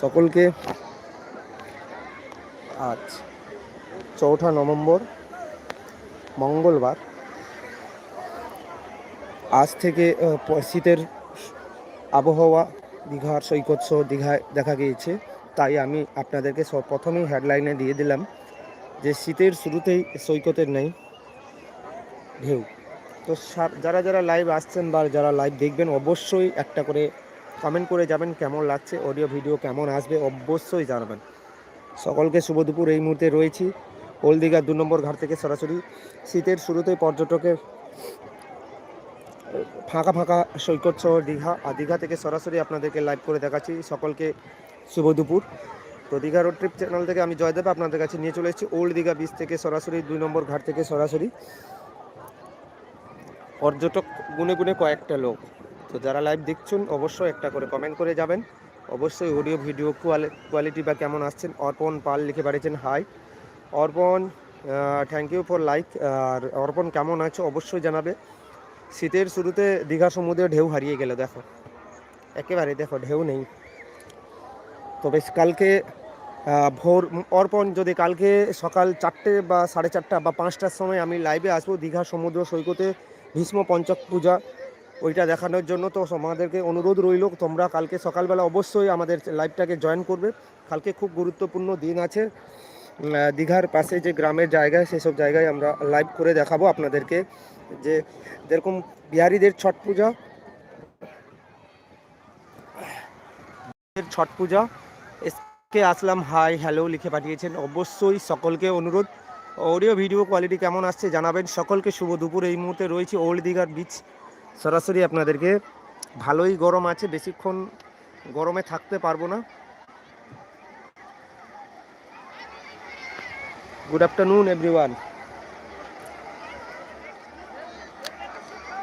সকলকে আজ চৌঠা নভেম্বর মঙ্গলবার, আজ থেকে শীতের আবহাওয়া, দীঘার সৈকত সহ দীঘায় দেখা গিয়েছে। তাই আমি আপনাদেরকে প্রথমেই হেডলাইনে দিয়ে দিলাম যে শীতের শুরুতেই সৈকতের নেই ঢেউ। তো যারা যারা লাইভ আসছেন বা যারা লাইভ দেখবেন, অবশ্যই একটা করে কমেন্ট করে যাবেন কেমন লাগছে অডিও ভিডিও কেমন আসবে অবশ্যই জানাবেন। সকলকে শুভ দুপুর, এই মুহূর্তে রয়েছি ওল্ড দীঘার দু নম্বর ঘাট থেকে সরাসরি। শীতের শুরুতেই পর্যটকের ফাঁকা ফাঁকা সৈকত শহর দীঘা, আর দীঘা থেকে সরাসরি আপনাদেরকে লাইভ করে দেখাচ্ছি। সকলকে শুভ দুপুর। তো দীঘা রোড ট্রিপ চ্যানেল থেকে আমি জয়দেব আপনাদের কাছে নিয়ে চলে এসেছি ওল্ড দীঘা বিচ থেকে সরাসরি, দুই নম্বর ঘাট থেকে সরাসরি। পর্যটক গুনে গুনে কয়েকটা লোক। তো যারা লাইভ দেখছেন, অবশ্যই একটা করে কমেন্ট করে যাবেন। অবশ্যই অডিও ভিডিও কোয়ালিটি বা কেমন আসছেন, অর্পণ পাল লিখে পাঠিয়েছেন hi Arpan thank you for like আর অর্পণ কেমন আছো, অবশ্যই জানাবে। শীতের শুরুতে দীঘা সমুদ্রে ঢেউ হারিয়ে গেল, দেখো। একেবারে, দেখো, ঢেউ নেই। তবে কালকে ভোর, অর্পণ, যদি কালকে সকাল চারটে বা সাড়ে চারটা বা পাঁচটার সময় আমি লাইভে আসব দীঘা সমুদ্র সৈকতে ভীষ্ম পঞ্চক পূজা ওইটা দেখানোর জন্য তো আমাদেরকে অনুরোধ রইল। তোমরা কালকে সকালবেলা অবশ্যই আমাদের লাইভটাকে জয়েন করবে। কালকে খুব গুরুত্বপূর্ণ দিন আছে। দীঘার পাশে যে গ্রামের জায়গায় সেসব জায়গায় আমরা লাইভ করে দেখাবো আপনাদেরকে যে যেরকম বিহারিদের Chhath Puja. Chhath Puja. SK Aslam hi hello লিখে পাঠিয়েছেন। অবশ্যই সকলকে অনুরোধ। অডিও ভিডিও কোয়ালিটি কেমন আসছে জানাবেন। সকলকে শুভ দুপুর। এই মুহূর্তে রয়েছে ওল্ড দীঘার বিচ সরাসরি আপনাদেরকে ভালোই গরম আছে বেশিক্ষণ গরমে থাকতে পারব না। গুড আফটারনুন এভরিওয়ান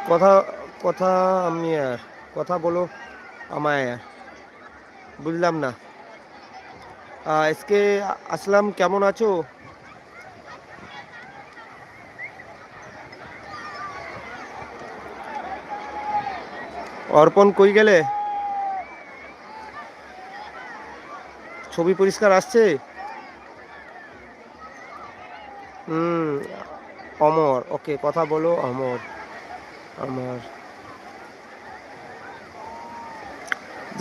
কথা কথা আমি আহ, কথা বলো আমায় বুঝলাম না। আজকে আসলাম কেমন আছো? অর্পণ কই গেলে? ছবি পরিষ্কার আসছে? হুম, অমর, ওকে, কথা বলো, অমর আমার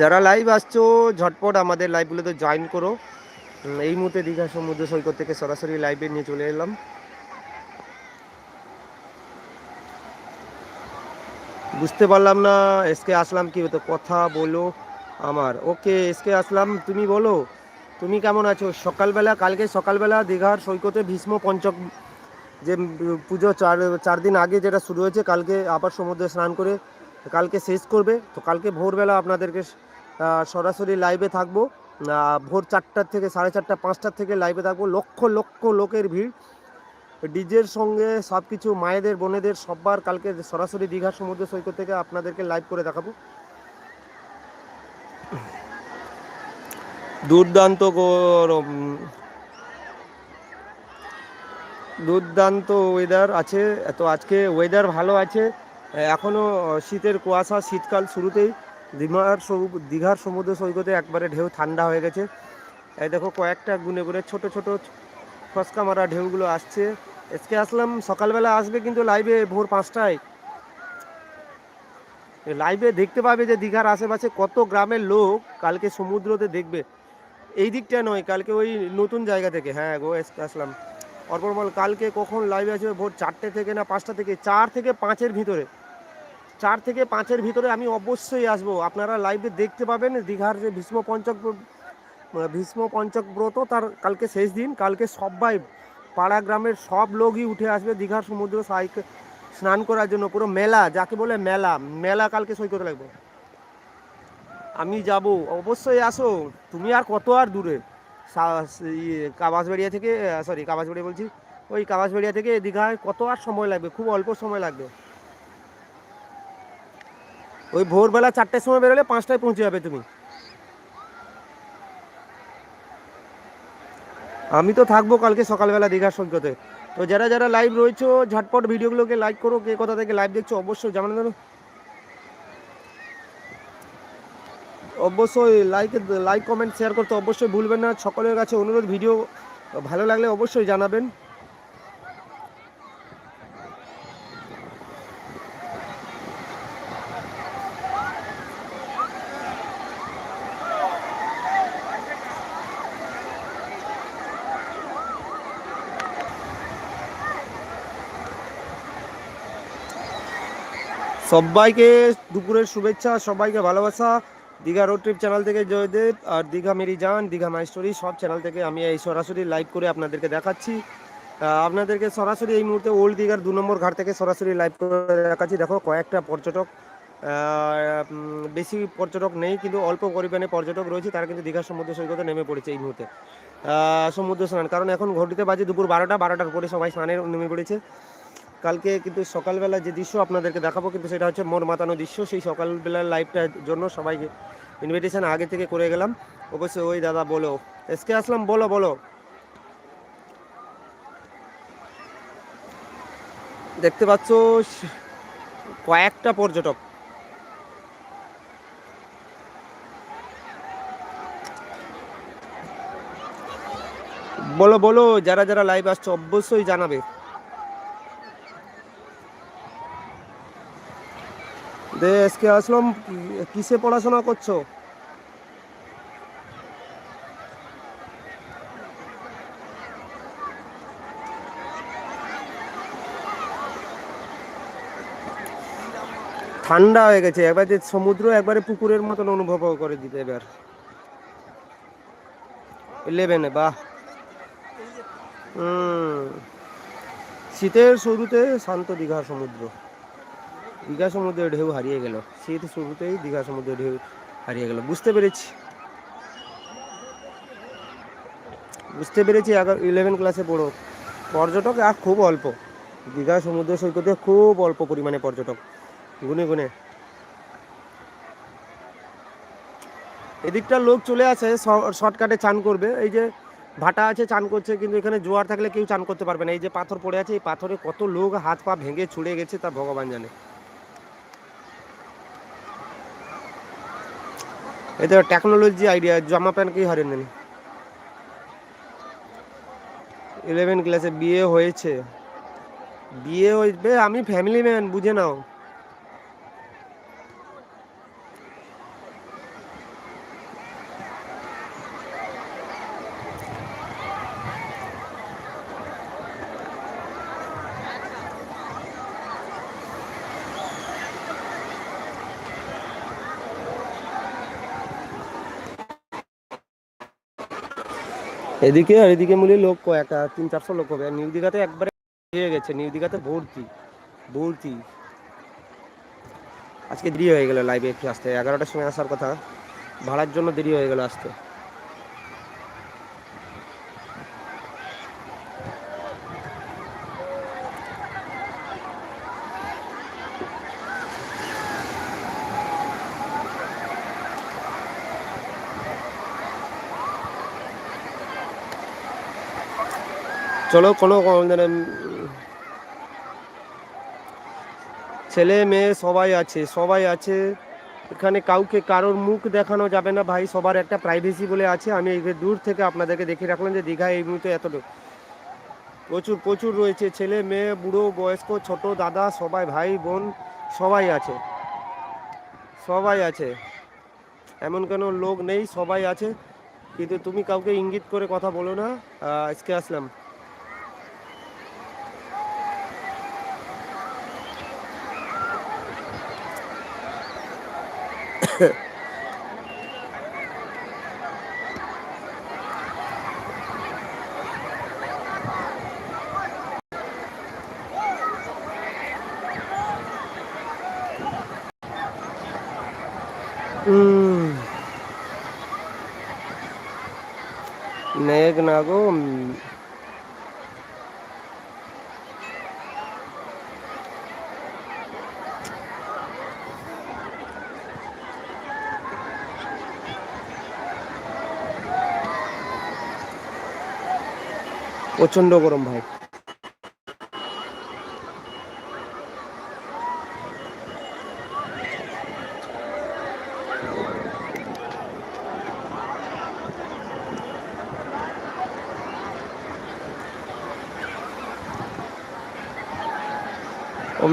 যারা লাইভ আসছো, ঝটপট আমাদের লাইভগুলোতে জয়েন করো। এই মুহূর্তে দীঘা সমুদ্র সৈকত থেকে সরাসরি লাইভে নিয়ে চলে এলাম। বুঝতে পারলাম না এসকে আসলাম কি হতো কথা বলো আমার। ওকে এসকে আসলাম, তুমি বলো, তুমি কেমন আছো? সকালবেলা, কালকে সকালবেলা দীঘার সৈকতে ভীষ্ম পঞ্চক যে পুজো চার চার দিন আগে যেটা শুরু হয়েছে, কালকে আবার সমুদ্রে স্নান করে কালকে শেষ করবে। তো কালকে ভোরবেলা আপনাদেরকে সরাসরি লাইভে থাকব। ভোর চারটার থেকে, সাড়ে চারটা, পাঁচটার থেকে লাইভে থাকব। লক্ষ লক্ষ লোকের ভিড়। ডিজের সঙ্গে সব কিছু মায়েদের, বোনেদের, সববার কালকে সরাসরি দীঘা সমুদ্র সৈকত থেকে আপনাদেরকে লাইভ করে দেখাবো। দুর্দান্ত গরম দুর্দান্ত ওয়েদার আছে। তো আজকে ওয়েদার ভালো আছে। এখনও শীতের কুয়াশা শীতকাল শুরুতেই। দীঘার দীঘার সমুদ্র সৈকতে একবারে ঢেউ ঠান্ডা হয়ে গেছে। এই দেখো কয়েকটা গুনে গুনে ছোট ছোট ফসকা মারা ঢেউগুলো আসছে। আজকে আসলাম, সকালবেলা আসবে কিন্তু লাইভে ভোর পাঁচটায়। লাইভে দেখতে পাবে যে দীঘার আশেপাশে কত গ্রামের লোক কালকে সমুদ্রতে দেখবে। এই দিকটা নয়, কালকে ওই নতুন জায়গা থেকে। হ্যাঁ গো আসলাম। অর্পণ বল, কালকে কখন লাইভে আসবে? ভোর চারটে থেকে না পাঁচটা থেকে? চার থেকে পাঁচের ভিতরে। চার থেকে পাঁচের ভিতরে আমি অবশ্যই আসব। আপনারা লাইভে দেখতে পাবেন দীঘার যে ভীষ্ম পঞ্চক ভীষ্ম পঞ্চক ব্রত তার কালকে শেষ দিন, কালকে সবাই পাড়া গ্রামের সব লোকই উঠে আসবে দীঘার সমুদ্র সাইকে স্নান করার জন্য, পুরো মেলা, যাকে বলে মেলা মেলা কালকে সই করতে লাগবে। আমি যাব, অবশ্যই আসো, তুমি আর কত আর দূরে? কাবাসবাড়িয়া থেকে সরি কাবাসবাড়িয়া বলছি, ওই কাবাসবাড়িয়া থেকে দীঘায় কত আর সময় লাগবে? খুব অল্প সময় লাগবে। ওই ভোরবেলা চারটের সময় বেরোলে পাঁচটায় পৌঁছে যাবে তুমি। আমি তো থাকব কালকে সকালবেলা দীঘার সৈকতে তো যারা যারা লাইভ রয়েছে, ঝটপট ভিডিওগুলোকে লাইক করো, কে কথা থেকে লাইভ দেখছ অবশ্যই জানানো অবশ্যই লাইক লাইক কমেন্ট শেয়ার করতে অবশ্যই ভুলবেন না। সকলের কাছে অনুরোধ, ভিডিও ভালো লাগলে অবশ্যই জানাবেন। সবাইকে দুপুরের শুভেচ্ছা, সবাইকে ভালোবাসা। দীঘা রোড ট্রিপ চ্যানেল থেকে জয়দেব আর দীঘা মেরি যান দীঘা মাই স্টোরি সব চ্যানেল থেকে আমি এই সরাসরি লাইভ করে আপনাদেরকে দেখাচ্ছি। আপনাদেরকে সরাসরি এই মুহূর্তে ওল্ড দীঘার দু নম্বর ঘাট থেকে সরাসরি লাইভ করে দেখাচ্ছি। দেখো, কয়েকটা পর্যটক বেশি পর্যটক নেই, কিন্তু অল্প পরিমাণে পর্যটক রয়েছে। তারা কিন্তু দীঘার সমুদ্র সৈকতে নেমে পড়েছে এই মুহূর্তে। সমুদ্র স্নান। কারণ এখন ঘটিতে বাজে দুপুর বারোটা, বারোটার পরে সবাই স্নানে নেমে পড়েছে। কালকে কিন্তু সকালবেলা যে দৃশ্য আপনাদেরকে দেখাবো, কিন্তু সেটা হচ্ছে মোর মাতানো দৃশ্য। সেই সকালবেলার লাইভটার জন্য সবাইকে ইনভিটেশন আগে থেকে করে গেলাম। অবশ্যই ওই দাদা বলো। এসকে আসলাম, বলো বলো। দেখতে পাচ্ছ, কয়েকটা পর্যটক। বলো বলো, যারা যারা লাইভ আসছে, অবশ্যই জানাবে। আসলাম কিসে পড়াশোনা করছ? ঠান্ডা হয়ে গেছে, এবার যে সমুদ্র একবারে পুকুরের মতন অনুভব করে দিতে এবার। ইলেভেনে বাহ। হুম। শীতের শুরুতে শান্ত দীঘা সমুদ্র। দীঘা সমুদ্রের ঢেউ হারিয়ে গেল। শীত শুরুতেই দীঘা সমুদ্রের ঢেউ হারিয়ে গেল। বুঝতে পেরেছি। বুঝতে পেরেছি ইলেভেন ক্লাসে পড়ো। পর্যটক আর খুব অল্প। দীঘা সমুদ্র সৈকতে খুব অল্প পরিমাণে পর্যটক। গুনে গুনে। এদিকটা লোক চলে আসে শর্টকাটে চান করবে। এই যে ভাটা আছে, চান করছে, কিন্তু এখানে জোয়ার থাকলে কেউ চান করতে পারবে না। এই যে পাথর পড়ে আছে, এই পাথরে কত লোক হাত পা ভেঙে ছুড়ে গেছে, তা ভগবান জানে। এটা টেকনোলজি আইডিয়া জামা প্যান্ট কি হারিয়ে নেন ইলেভেন ক্লাসে বিয়ে হয়েছে। বিয়ে হয়েছে, আমি ফ্যামিলি ম্যান বুঝে নাও। এদিকে আর এদিকে মিলে লোক কয়েকটা তিন চারশো লোক হবে। আর নিউ দীঘাতে একবারে হয়ে গেছে। নিউ দীঘাতে ভর্তি ভর্তি। আজকে দেরি হয়ে গেল লাইভে একটু আসতে। এগারোটার সময় আসার কথা। ভাড়ার জন্য দেরি হয়ে গেল আসতে। চলো, কোনো ছেলে মেয়ে সবাই আছে সবাই আছে। এখানে কাউকে কারোর মুখ দেখানো যাবে না ভাই, সবার একটা প্রাইভেসি বলে আছে। আমি দূর থেকে আপনাদেরকে দেখে রাখলাম যে দীঘায় এই মুহূর্তে এত লোক প্রচুর প্রচুর রয়েছে ছেলে, মেয়ে, বুড়ো, বয়স্ক, ছোট, দাদা, সবাই ভাই, বোন, সবাই আছে। সবাই আছে। এমন কোনো লোক নেই, সবাই আছে। কিন্তু তুমি কাউকে ইঙ্গিত করে কথা বলো না। আজকে আসলাম। మేఘనాకు প্রচণ্ড গরম ভাই।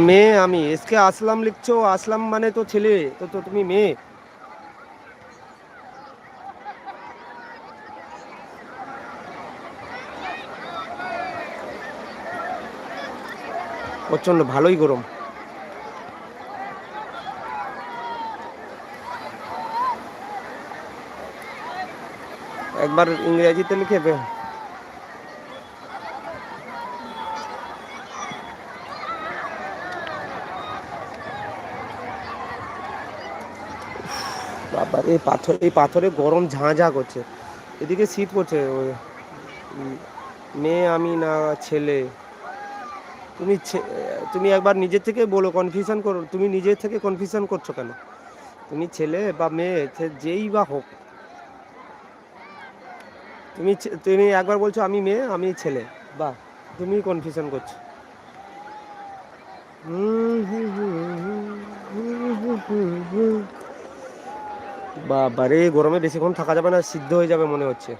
মেয়ে আমি, এসকে আসলাম লিখছো? আসলাম মানে তো ছেলে, তো তো তুমি মেয়ে। প্রচণ্ড ভালোই গরম। একবার ইংরেজিতে লিখে বে- বাবা এই পাথর এই পাথরে গরম ঝাঁ ঝাঁ করছে। এদিকে শীত করছে মেয়ে আমি না ছেলে? তুমি তুমি একবার নিজের থেকে বলো কনফিউশন করো। তুমি নিজের থেকে কনফিউশন করছ কেন? তুমি ছেলে বা মেয়ে যেই বা হোক। তুমি তুমি একবার বলছো, আমি মেয়ে, আমি ছেলে। বা তুমি কনফিউশন করছ। বাবারে গরমে বেশিক্ষণ থাকা যাবে না, সিদ্ধ হয়ে যাবে মনে হচ্ছে।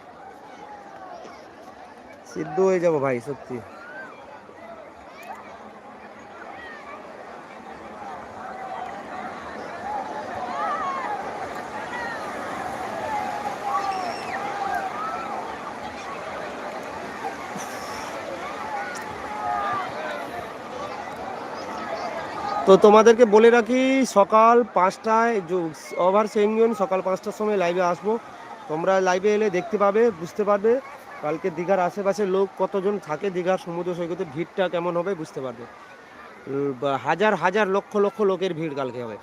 সিদ্ধ হয়ে যাব ভাই, সত্যি। তো তোমাদেরকে বলে রাখি, সকাল পাঁচটায় ওভার সেঞ্জন সকাল পাঁচটার সময় লাইভে আসব। তোমরা লাইভে এলে দেখতে পাবে, বুঝতে পারবে কালকে দীঘার আশেপাশে লোক কতজন থাকে, দীঘার সমুদ্র সৈকতে ভিড়টা কেমন হবে, বুঝতে পারবে। হাজার হাজার লক্ষ লক্ষ লোকের ভিড় কালকে হবে।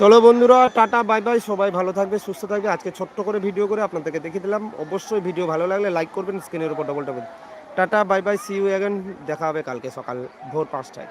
চলো বন্ধুরা, টাটা, বাই বাই, সবাই ভালো থাকবে, সুস্থ থাকবে। আজকে ছোট্ট করে ভিডিও করে আপনাদেরকে দেখিয়ে দিলাম। অবশ্যই ভিডিও ভালো লাগলে লাইক করবেন স্ক্রিনের উপর double tata, bye bye see you again দেখা হবে কালকে সকাল ভোর পাঁচটায়।